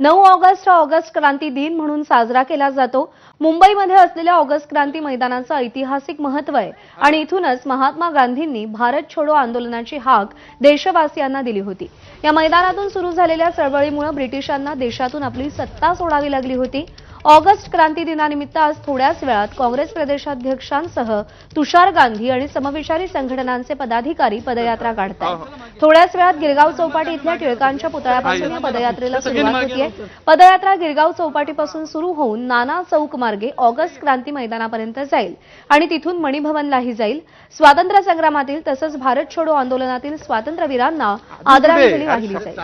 नऊ ऑगस्ट हा ऑगस्ट क्रांती दिन म्हणून साजरा केला जातो. मुंबईमध्ये असलेल्या ऑगस्ट क्रांती मैदानाचं ऐतिहासिक महत्त्व आहे. आणि इथूनच महात्मा गांधींनी भारत छोडो आंदोलनाची हाक देशवासियांना दिली होती. या मैदानातून सुरू झालेल्या चळवळीमुळे ब्रिटिशांना देशातून आपली सत्ता सोडावी लागली होती. ऑगस्ट क्रांती दिनानिमित्त आज थोड्याच वेळात काँग्रेस प्रदेशाध्यक्षांसह तुषार गांधी आणि समविचारी संघटनांचे पदाधिकारी पदयात्रा काढतात थोड्याच वेळात गिरगाव चौपाटी इथल्या टिळकांच्या पुतळ्यापासून या पदयात्रेला सुरुवात होतीये. पदयात्रा गिरगाव चौपाटीपासून सुरू होऊन नाना चौक मार्गे ऑगस्ट क्रांती मैदानापर्यंत जाईल आणि तिथून मणिभवनलाही जाईल. स्वातंत्र्य संग्रामातील तसंच भारत छोडो आंदोलनातील स्वातंत्र्यवीरांना आदरांजली वाहिली जाईल.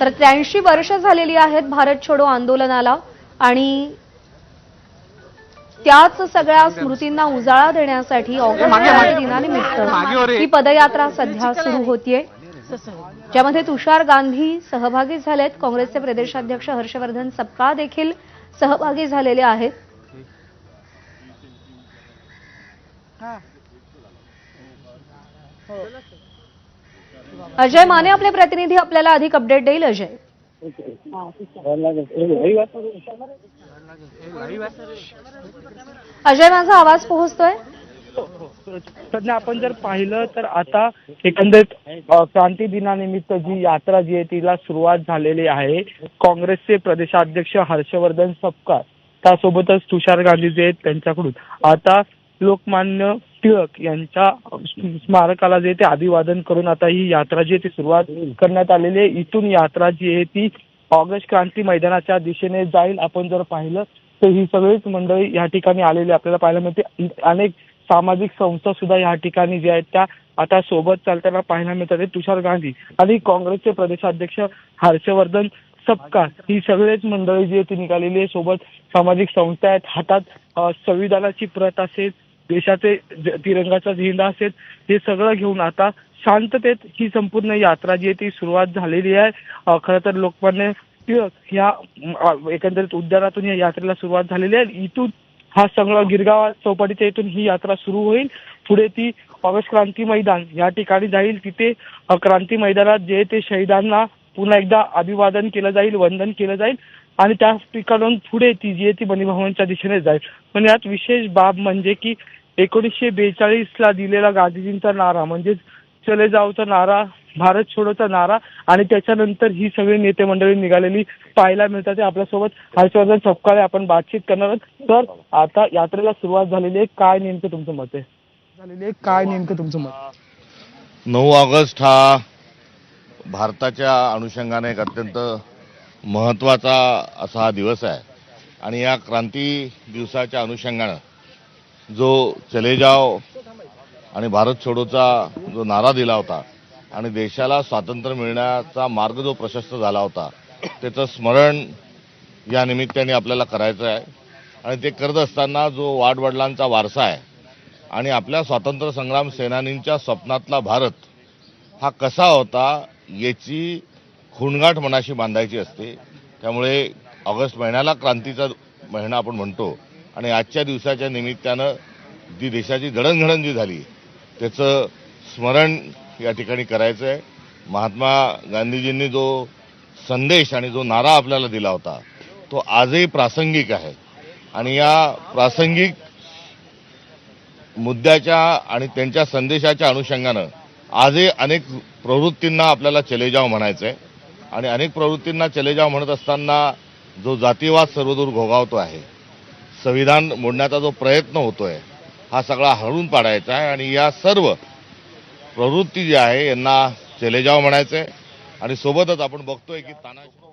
तर त्र्याऐंशी वर्ष झालेली आहेत भारत छोडो आंदोलनाला आणि त्याच सगळ्या स्मृतींना उजाळा देण्यासाठी ऑगस्ट दिनानिमित्त ही पदयात्रा सध्या सुरू होतीये. ज्यामध्ये तुषार गांधी सहभागी झालेत. काँग्रेसचे प्रदेशाध्यक्ष हर्षवर्धन सपकाळ देखील सहभागी झालेले आहेत. अजय माने आपले प्रतिनिधी आपल्याला अधिक अपडेट देईल अजय. अजय माझा आवाज पोहोचतोय? सध्या आपण जर पाहिलं तर आता एकंदरीत क्रांती दिनानिमित्त जी यात्रा जी आहे तिला सुरुवात झालेली आहे. काँग्रेसचे प्रदेशाध्यक्ष हर्षवर्धन सपकाळ त्यासोबतच तुषार गांधी जे आहेत त्यांच्याकडून. आता लोकमान्य टिळक यांच्या स्मारकाला जे ते अभिवादन करून आता ही यात्रा जी आहे ती सुरुवात करण्यात आलेली आहे. इथून यात्रा जी आहे ती ऑगस्ट क्रांती मैदानाच्या दिशेने जाईल. आपण जर पाहिलं तर ही सगळीच मंडळी या ठिकाणी आलेली आपल्याला पाहायला मिळते. अनेक सामाजिक संस्था सुद्धा या ठिकाणी ज्या आहेत त्या आता सोबत चालताना पाहायला मिळतात. तुषार गांधी आणि काँग्रेसचे प्रदेशाध्यक्ष हर्षवर्धन सपकाळ ही सगळेच मंडळी जी आहे ती निघालेली आहे. सोबत सामाजिक संस्था आहेत. हातात संविधानाची प्रत असेल देशाचे तिरंगाचा झेंडा असेल हे सगळं घेऊन आता शांततेत ही संपूर्ण यात्रा जी आहे ती सुरुवात झालेली आहे. खरं तर लोकमान्य टिळक ह्या एकंदरीत उद्यानातून या यात्रेला सुरुवात झालेली आहे. इथून हा सगळं गिरगाव चौपाटीच्या इथून ही यात्रा सुरू होईल. पुढे ती ऑगस्ट क्रांती मैदान या ठिकाणी जाईल. तिथे क्रांती मैदानात जे ते शहीदांना पुन्हा एकदा अभिवादन केलं जाईल वंदन केलं जाईल आणि त्या ठिकाणून पुढे ती जी आहे ती बनीभवनच्या दिशेने जाईल. पण यात विशेष बाब म्हणजे की एकोणीसशे बेचाळीसला दिलेला गांधीजींचा नारा म्हणजेच चले जाऊचा नारा भारत छोडोचा नारा आणि त्याच्यानंतर ही सगळी नेते मंडळी निघालेली पाहायला मिळतात ते आपल्यासोबत. हर्षवर्धन सपकाळे आपण बातचीत करणार आहोत. तर आता यात्रेला सुरुवात झालेली आहे. काय नेमकं तुमचं मत आहे? झालेली आहे. काय नेमकं तुमचं मत? नऊ ऑगस्ट हा भारताच्या अनुषंगाने एक अत्यंत महत्त्वाचा असा हा दिवस आहे. आणि या क्रांती दिवसाच्या अनुषंगानं जो चले जाओ आणि भारत छोडोचा जो नारा दिला होता आणि देशाला स्वातंत्र्य मिळण्याचा मार्ग जो प्रशस्त झाला होता त्याचं स्मरण या निमित्ताने आपल्याला करायचं आहे. आणि ते करत असताना जो वाडवडिलांचा वारसा आहे आणि आपल्या स्वातंत्र्य संग्राम सेनानींच्या स्वप्नातला भारत हा कसा होता याची खुणगाठ मनाशी बांधायची असते. त्यामुळे ऑगस्ट महिन्याला क्रांतीचा महिना आपण म्हणतो. आणि आजच्या दिवसाच्या निमित्तानं जी देशाची जडणघडण जी झाली त्याचं स्मरण या ठिकाणी करायचं आहे महात्मा गांधीजींनी जो संदेश आणि जो नारा आपल्याला दिला होता तो आजही प्रासंगिक आहे. आणि या प्रासंगिक मुद्द्याच्या आणि त्यांच्या संदेशाच्या अनुषंगानं आजही अनेक प्रवृत्तींना आपल्याला चलेजाव म्हणायचं आहे आणि अनेक प्रवृत्तींना चलेजाव म्हणत असताना जो जातीवाद सर्वदूर घोगावतो आहे संविधान मोडण्याचा जो प्रयत्न होतोय हा सगळा हळून पाडायचा आहे आणि या सर्व प्रवृत्ती जी आहे यांना चले जाव म्हणायचं आहे आणि सोबतच आपण बघतोय की तानाजी